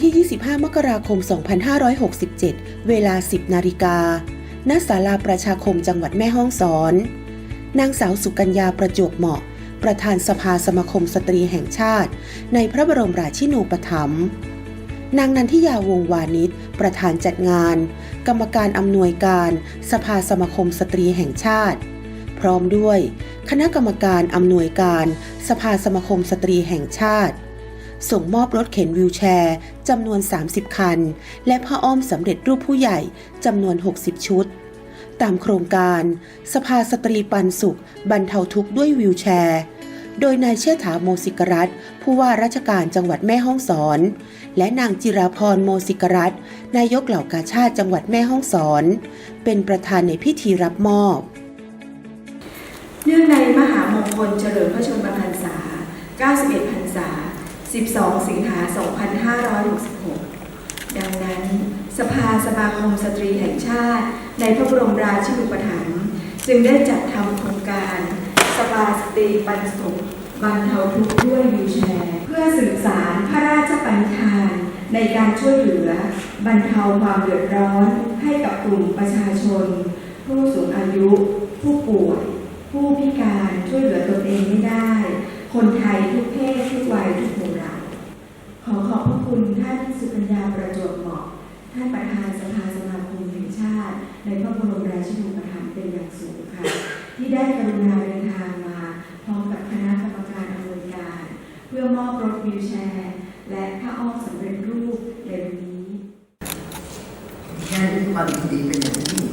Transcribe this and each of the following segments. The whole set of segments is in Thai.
วันที่ 25 มกราคม 2567 เวลา 10 นาฬิกา ณ ศาลาประชาคมจังหวัดแม่ฮ่องสอน นางสาวสุกัญญาประจวบเหมาะ ประธานสภาสมาคมสตรีแห่งชาติ ในพระบรมราชินูปถัมภ์ นางนันทิยาวงวานิชประธานจัดงาน กรรมการอำนวยการ สภาสมาคมสตรีแห่งชาติ พร้อมด้วย คณะกรรมการอำนวยการ สภาสมาคมสตรีแห่งชาติส่งมอบรถเข็นวิวแชร์ จำนวน 30 คัน และผ้าอ้อมสำเร็จรูปผู้ใหญ่จำนวน 60 ชุด ตามโครงการ สภาสตรีปันสุข บรรเทาทุกข์ด้วยวิวแชร์ โดยนายเชษฐาโมสิกรัตน์ผู้ว่าราชการจังหวัดแม่ฮ่องสอน และนางจิราพรโมสิกรัตน์นายกเหล่ากาชาติจังหวัดแม่ฮ่องสอน เป็นประธานในพิธีรับมอบ เนื่องในมหามงคลเฉลิมพระชนมพรรษา 91พรร 12 สิงหา 2566 ดังนั้นสภาสมาคมสตรีแห่งชาติ ในพระบรมราชินูปถัมภ์จึงได้จัดทำโครงการสภาสตรีปันสุขบรรเทาทุกข์ด้วยวิวแชร์ เพื่อสื่อสารพระราชปณิธานในการช่วยเหลือบรรเทาความเดือดร้อนให้กับกลุ่มประชาชน ผู้สูงอายุ ผู้ป่วย ผู้พิการช่วยเหลือตนเองไม่ได้ คนไทยทุกเพศทุกวัยทุกหมู่เหล่า ขอขอบพระคุณท่านสุกัญญาประจวบเหมาะ ท่านประธานสภาสมาคมแห่งชาติ ในพระบรมราชินูปถัมภ์เป็นอย่างสูงค่ะ ที่ได้กรุณาเดินทางมาพร้อมกับคณะกรรมการอำนวยการ เพื่อมอบรถวีลแชร์ และผ้าอ้อมสำเร็จรูปในวันนี้แค่นี้ความยินดีเป็นอย่างยิ่ง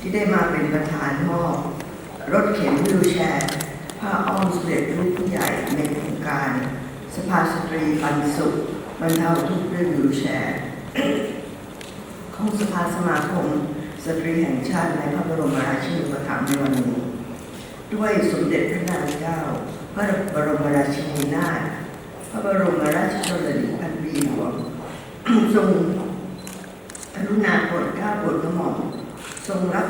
ที่ได้มาเป็นประธานมอบรถเข็นวิวแชร์ผ้าอ้อมสำเร็จรูปผู้ใหญ่ในโครงการ สภาสตรีปันสุขบรรเทาทุกข์ด้วยวิวแชร์ของสภาสมาคม สตรีแห่งชาติในพระบรมราชินูปถัมภ์ในวันนี้ ด้วยสมเด็จพระนางเจ้า พระบรมราชินีนาถพระบรมราชชนนีพันปีหลวงทรงกรุณาโปรดเกล้าโปรดกระหม่อมทรงรับ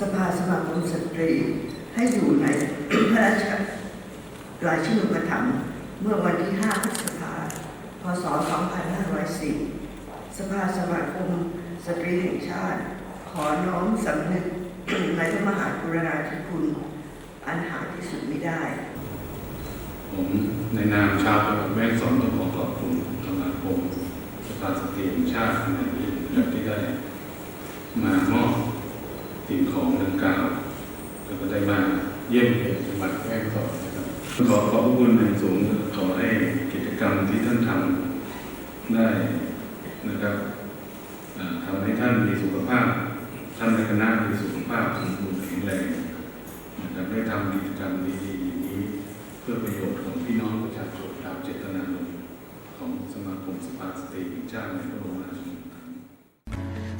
สภาสมาคมสตรีให้อยู่ในพระราชราชินูปถัมภ์ เมื่อวันที่ 5 พฤษภาพศ 2504สภาสมาคมสตรีแห่งชาติ ขอน้อมสำนึกในพระมหากรุณาธิคุณ อันหาที่สุดไม่ได้ ผมในนามชาวจังหวัดแม่ฮ่องสอนต้องขอขอบคุณสมาคมสภาสตรีแห่งชาติในนี้นะครับที่ได้มามอบสิ่งของดังกล่าวแล้วก็ได้มา เยี่ยมเยียนจังหวัดแม่ฮ่องสอนนะครับขอขอบพระคุณอย่างสูงขอให้กิจกรรมที่ท่านทำได้นะครับอ่าทำให้ท่านมีสุขภาพ ท่านในคณะมีสุขภาพสมบูรณ์แข็งแรงนะครับได้ทำกิจกรรมดีๆอย่างนี้ เพื่อประโยชน์ของพี่น้องประชาชนตามเจตนารมณ์ของสมาคมสภาสตรีแห่งชาติในพระบร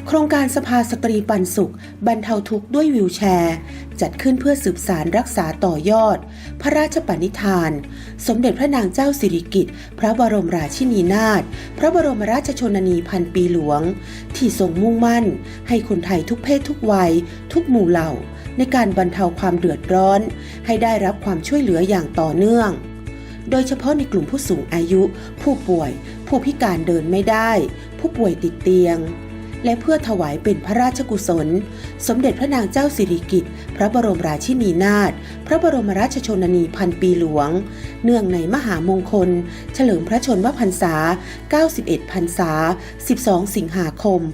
โครงการสภาสตรีปันสุข บรรเทาทุกข์ด้วยวิวแชร์ จัดขึ้นเพื่อสืบสารรักษาต่อยอด พระราชปณิธาน สมเด็จพระนางเจ้าสิริกิติ์พระบรมราชินีนาถพระบรมราชชนนีพันปีหลวง ที่ทรงมุ่งมั่น ให้คนไทยทุกเพศทุกวัย ทุกหมู่เหล่า ในการบรรเทาความเดือดร้อน ให้ได้รับความช่วยเหลืออย่างต่อเนื่องโดยเฉพาะในกลุ่มผู้สูงอายุ ผู้ป่วย ผู้พิการเดินไม่ได้ ผู้ป่วยติดเตียง และเพื่อถวายเป็นพระราชกุศล สมเด็จพระนางเจ้าสิริกิติ์พระบรมราชินีนาถพระบรมราชชนนีพันปีหลวง เนื่องในมหามงคล เฉลิมพระชนมพรรษา 91พรรษา 12 สิงหาคม 2566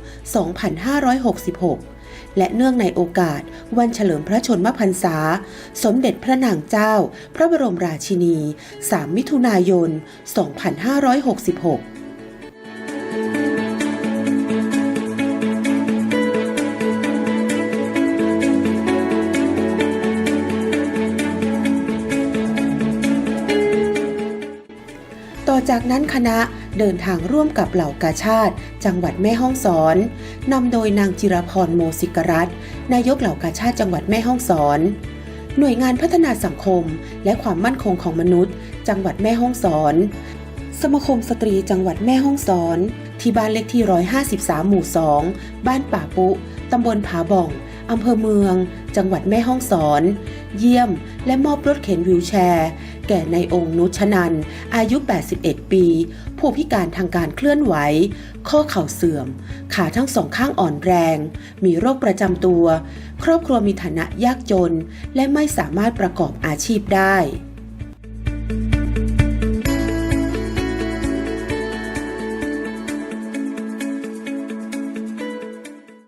และเนื่องในโอกาสวันเฉลิมพระชนมพรรษา สมเด็จพระนางเจ้า พระบรมราชินี 3 มิถุนายน 2566 จากนั้นคณะเดินทางร่วมกับเหล่ากาชาติ จังหวัดแม่ฮ่องสอนนำโดยนางจิรพรโมสิกรัตนนายกเหล่ากาชาติจังหวัดแม่ฮ่องสอนหน่วยงานพัฒนาสังคมและความมั่นคงของมนุษย์ จังหวัดแม่ฮ่องสอน สมาคมสตรีจังหวัดแม่ฮ่องสอน ที่บ้านเลขที่ 153 หมู่ 2 บ้านป่าปุ ตำบลผาบ่อง อำเภอเมือง จังหวัดแม่ฮ่องสอน เยี่ยมและมอบรถเข็นวิวแชร์ แก่ในายองค์นุชนัน อายุ 81 ปี ผู้พิการทางการเคลื่อนไหว ข้อเข่าเสื่อม ขาทั้งสองข้างอ่อนแรง มีโรคประจำตัว ครอบครัวมีฐานะยากจน และไม่สามารถประกอบอาชีพได้